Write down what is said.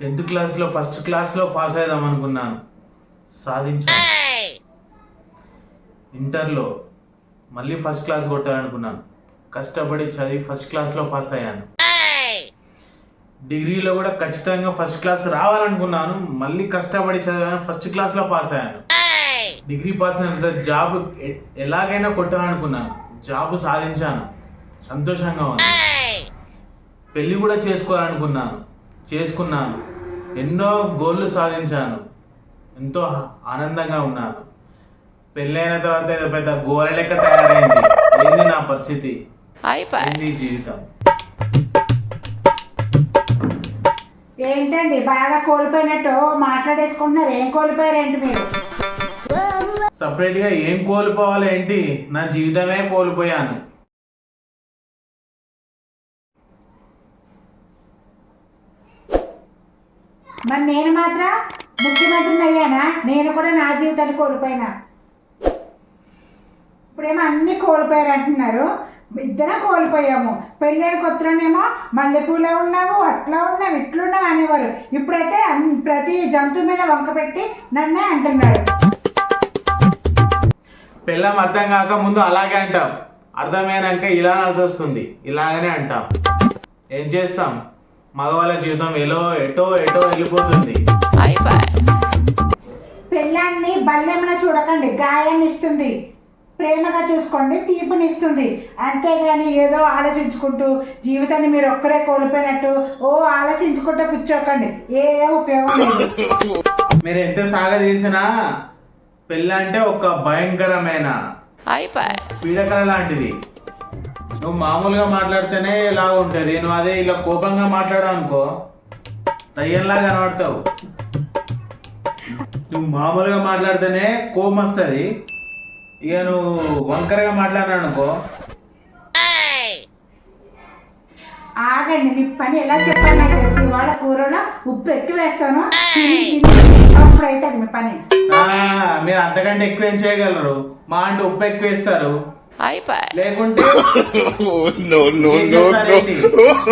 Tenth క్లాస్లో first క్లాస్లో pass అయిదాం అనుకున్నాను. సాధించాను. ఇంటర్లో మళ్ళీ ఫస్ట్ క్లాస్ కొట్టాలనుకున్నాను. కష్టపడి చదివి ఫస్ట్ క్లాస్లో పాస్ అయ్యాను. డిగ్రీలో కూడా ఖచ్చితంగా ఫస్ట్ క్లాస్ రావాలనుకున్నాను. మళ్ళీ కష్టపడి చదివాను ఫస్ట్ క్లాస్లో పాస్ అయ్యాను. డిగ్రీ పాస్ అయిన జాబ్ ఎలాగైనా కొట్టాలనుకున్నాను. జాబ్ సాధించాను. సంతోషంగా ఉంది పెళ్ళి కూడా చేసుకోవాలనుకున్నాను. చేసుకున్నాను. ఎన్నో గోళ్ళు సాధించాను. ఎంతో ఆనందంగా ఉన్నాను. పెళ్ళైన తర్వాత ఏదో పెద్ద గోల లెక్క తయారైంది. ఏంది నా పరిస్థితి? ఏంది ఈ జీవితం? ఏంటండి బాగా కోల్పోయినట్టు మాట్లాడేసుకుంటున్నారు. ఏం కోల్పోయారేంటి మీరు? సపరేట్గా ఏం కోల్పోవాలి ఏంటి? నా జీవితమే కోల్పోయాను. మరి నేను మాత్రం ముఖ్యమంత్రిని అయ్యానా నేను కూడా నా జీవితాన్ని కోల్పోయినా. ఇప్పుడేమో అన్ని కోల్పోయారు అంటున్నారు. ఇద్దరం కోల్పోయాము. పెళ్ళైన కొత్తలోనేమో మల్లెపూలో ఉన్నావు అట్లా ఉన్నావు ఇట్లున్నావు అనేవారు. ఇప్పుడైతే ప్రతి జంతువు మీద వంక పెట్టి నన్నే అంటున్నారు. పెళ్ళం అర్థం కాక ముందు అలాగే అంటాం. అర్థమైనాక ఇలా అనాల్సి వస్తుంది ఇలాగనే అంటాం. ఏం చేస్తాం? మగవాళ్ళ జీవితం ఎలో ఎటో ఎటో వెళ్ళిపోతుంది. పెళ్ళాన్ని బల్లెమన చూడకండి గాయాన్ని ఇస్తుంది ప్రేమగా చూసుకోండి తీపునిస్తుంది అంతేగాని ఏదో ఆలోచించుకుంటూ జీవితాన్ని మీరు ఒక్కరే కోల్పోయినట్టు ఓ ఆలోచించుకుంటూ కూర్చోకండి. ఏ ఉపయోగం లేదు. మీరు ఎంత సాగ చేసినా పెళ్ళి అంటే ఒక భయంకరమైన పీడకల లాంటిది. నువ్వు మామూలుగా మాట్లాడితేనే ఇలా ఉంటుంది. నువ్వు అదే ఇలా కోపంగా మాట్లాడావు అనుకో దయ్యంలా కనబడతావు. నువ్వు మామూలుగా మాట్లాడితేనే కోపం వస్తుంది. ఇక నువ్వు వంకరగా మాట్లాడినా అనుకో ఆగండి మీ పని ఎలా చెప్పాలి నాకు తెలిసి. వాళ్ళ కూరలో ఉప్పు ఎక్కువ వేస్తాను. అది మీ పని. ఆ, మీరు అంతకంటే ఎక్కువ ఏం చేయగలరు? మా అంటే ఉప్పు ఎక్కువ వేస్తారు. లేకుంటే